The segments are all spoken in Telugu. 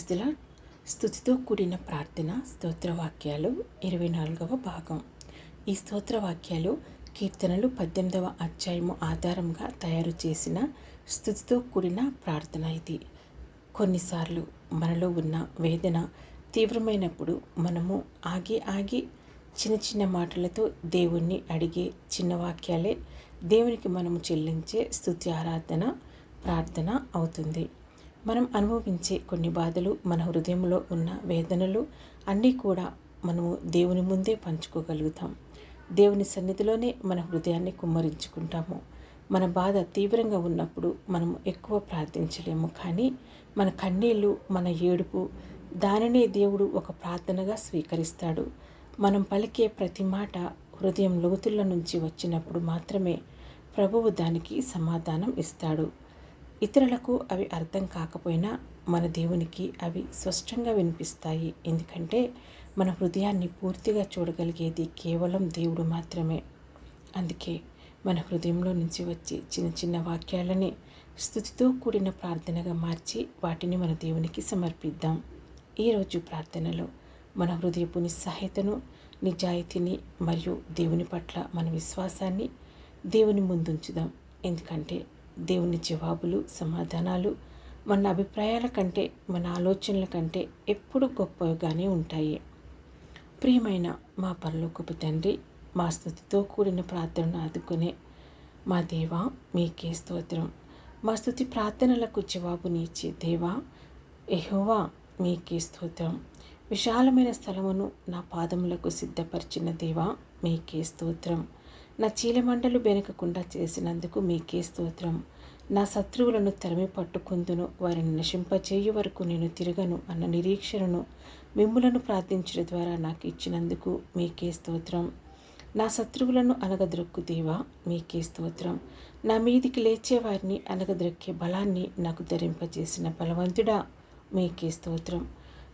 ప్రైజ్దిలా స్థుతితో కూడిన ప్రార్థన స్తోత్రవాక్యాలు ఇరవై నాలుగవ భాగం. ఈ స్తోత్రవాక్యాలు కీర్తనలు పద్దెనిమిదవ అధ్యాయము ఆధారంగా తయారు చేసిన స్థుతితో కూడిన ప్రార్థన ఇది. కొన్నిసార్లు మనలో ఉన్న వేదన తీవ్రమైనప్పుడు మనము ఆగి ఆగి చిన్న చిన్న మాటలతో దేవుణ్ణి అడిగే చిన్న వాక్యాలే దేవునికి మనము చెల్లించే స్థుతి ఆరాధన ప్రార్థన అవుతుంది. మనం అనుభవించే కొన్ని బాధలు మన హృదయంలో ఉన్న వేదనలు అన్నీ కూడా మనము దేవుని ముందే పంచుకోగలుగుతాం. దేవుని సన్నిధిలోనే మన హృదయాన్ని కుమ్మరించుకుంటాము. మన బాధ తీవ్రంగా ఉన్నప్పుడు మనం ఎక్కువ ప్రార్థించలేము. కానీ మన కన్నీళ్ళు మన ఏడుపు దానినే దేవుడు ఒక ప్రార్థనగా స్వీకరిస్తాడు. మనం పలికే ప్రతి మాట హృదయం లోతుల నుంచి వచ్చినప్పుడు మాత్రమే ప్రభువు దానికి సమాధానం ఇస్తాడు. ఇతరులకు అవి అర్థం కాకపోయినా మన దేవునికి అవి స్పష్టంగా వినిపిస్తాయి. ఎందుకంటే మన హృదయాన్ని పూర్తిగా చూడగలిగేది కేవలం దేవుడు మాత్రమే. అందుకే మన హృదయంలో నుంచి వచ్చే చిన్న చిన్న వాక్యాలని స్థుతితో కూడిన ప్రార్థనగా మార్చి వాటిని మన దేవునికి సమర్పిద్దాం. ఈరోజు ప్రార్థనలో మన హృదయపు నిస్సహాయతను నిజాయితీని మరియు దేవుని పట్ల మన విశ్వాసాన్ని దేవుని ముందుంచుదాం. ఎందుకంటే దేవుని జవాబులు సమాధానాలు మన అభిప్రాయాల కంటే మన ఆలోచనల కంటే ఎప్పుడు గొప్పగానే ఉంటాయి. ప్రియమైన మా పరలోకపు తండ్రి మా స్థుతితో కూడిన ప్రార్థనను ఆదుకునే మా దేవా మీకే స్తోత్రం. మా స్థుతి ప్రార్థనలకు జవాబునిచ్చే దేవా ఎహోవా మీకే స్తోత్రం. విశాలమైన స్థలమును నా పాదములకు సిద్ధపరిచిన దేవా మీకే స్తోత్రం. నా చీలమండలు బెనకకుండా చేసినందుకు మీకే స్తోత్రం. నా శత్రువులను తరిమి పట్టుకుందును వారిని నశింపచేయు వరకు నేను తిరగను అన్న నిరీక్షణను మిమ్ములను ప్రార్థించడం ద్వారా నాకు ఇచ్చినందుకు మీకే స్తోత్రం. నా శత్రువులను అనగద్రొక్కు దేవా మీకే స్తోత్రం. నా మీదికి లేచే వారిని అనగద్రొక్కే బలాన్ని నాకు ధరింపజేసిన బలవంతుడా మీకే స్తోత్రం.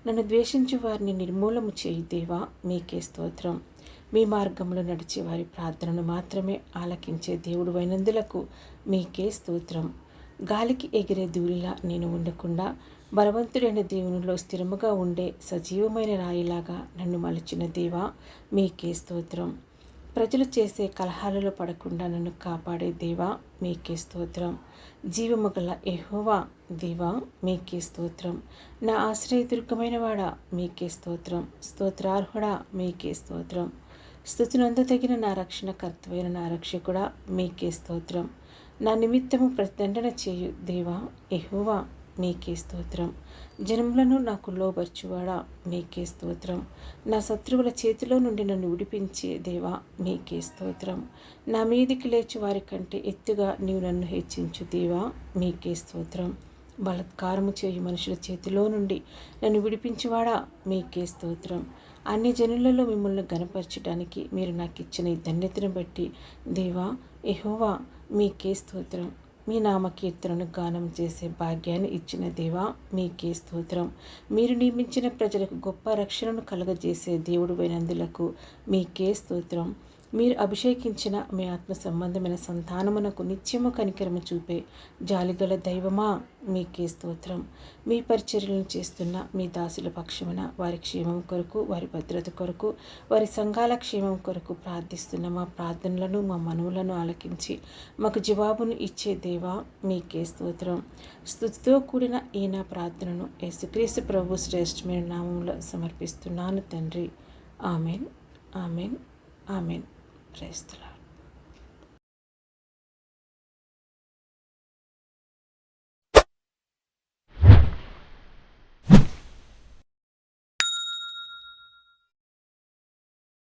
నన్ను ద్వేషించు వారిని నిర్మూలము చేయి దేవా మీకే స్తోత్రం. మీ మార్గంలో నడిచే వారి ప్రార్థనను మాత్రమే ఆలకించే దేవుడు అయినందులకు మీకే స్తోత్రం. గాలికి ఎగిరే ధూళిలా నేను ఉండకుండా బలవంతుడైన దేవునిలో స్థిరముగా ఉండే సజీవమైన రాయిలాగా నన్ను మలచిన దేవా మీకే స్తోత్రం. ప్రజలు చేసే కలహాలలో పడకుండా నన్ను కాపాడే దేవా మీకే స్తోత్రం. జీవము గల ఎహోవా దేవా మీకే స్తోత్రం. నా ఆశ్రయదుర్గమైన వాడా మీకే స్తోత్రం. స్తోత్రార్హుడా మీకే స్తోత్రం. స్థుతినందతగిన నా రక్షణకర్తవైన నా రక్షకుడా మీకే స్తోత్రం. నా నిమిత్తము ప్రతిదండన చేయు దేవా ఎహోవా మీకే స్తోత్రం. జనములను నాకు లోబర్చువాడా మీకే స్తోత్రం. నా శత్రువుల చేతిలో నుండి నన్ను విడిపించే దేవా మీకే స్తోత్రం. నా మీదికి లేచి వారి కంటే ఎత్తుగా నీవు నన్ను హెచ్చించు దేవా మీకే స్తోత్రం. బలత్కారము చేయు మనుషుల చేతిలో నుండి నన్ను విడిపించువాడా మీకే స్తోత్రం. అన్ని జనులలో మిమ్మల్ని గనపరచడానికి మీరు నాకు ఇచ్చిన ఈ ధన్యతను బట్టి దేవా ఎహోవా మీకే స్తోత్రం. మీ నామకీర్తనను గానం చేసే భాగ్యాన్ని ఇచ్చిన దేవా మీకే స్తోత్రం. మీరు నియమించిన ప్రజలకు గొప్ప రక్షణను కలగజేసే దేవుడు అయినందులకు మీకే స్తోత్రం. మీరు అభిషేకించిన మీ ఆత్మ సంబంధమైన సంతానమునకు నిత్యము కనికరము చూపే జాలిగల దైవమా? మీకే స్తోత్రం. మీ పరిచర్యలను చేస్తున్న మీ దాసుల పక్షమున వారి క్షేమం కొరకు వారి భద్రత కొరకు వారి సంఘాల క్షేమం కొరకు ప్రార్థిస్తున్న మా ప్రార్థనలను మా మనవులను ఆలకించి మాకు జవాబును ఇచ్చే దేవా మీకే స్తోత్రం. స్థుతితో కూడిన ఈ నా ప్రార్థనను యేసుక్రీస్తు ప్రభు శ్రేష్టమైన నామంలో సమర్పిస్తున్నాను తండ్రి. ఆమెన్. ఆమెన్. ఆమెన్. క్రైస్తులా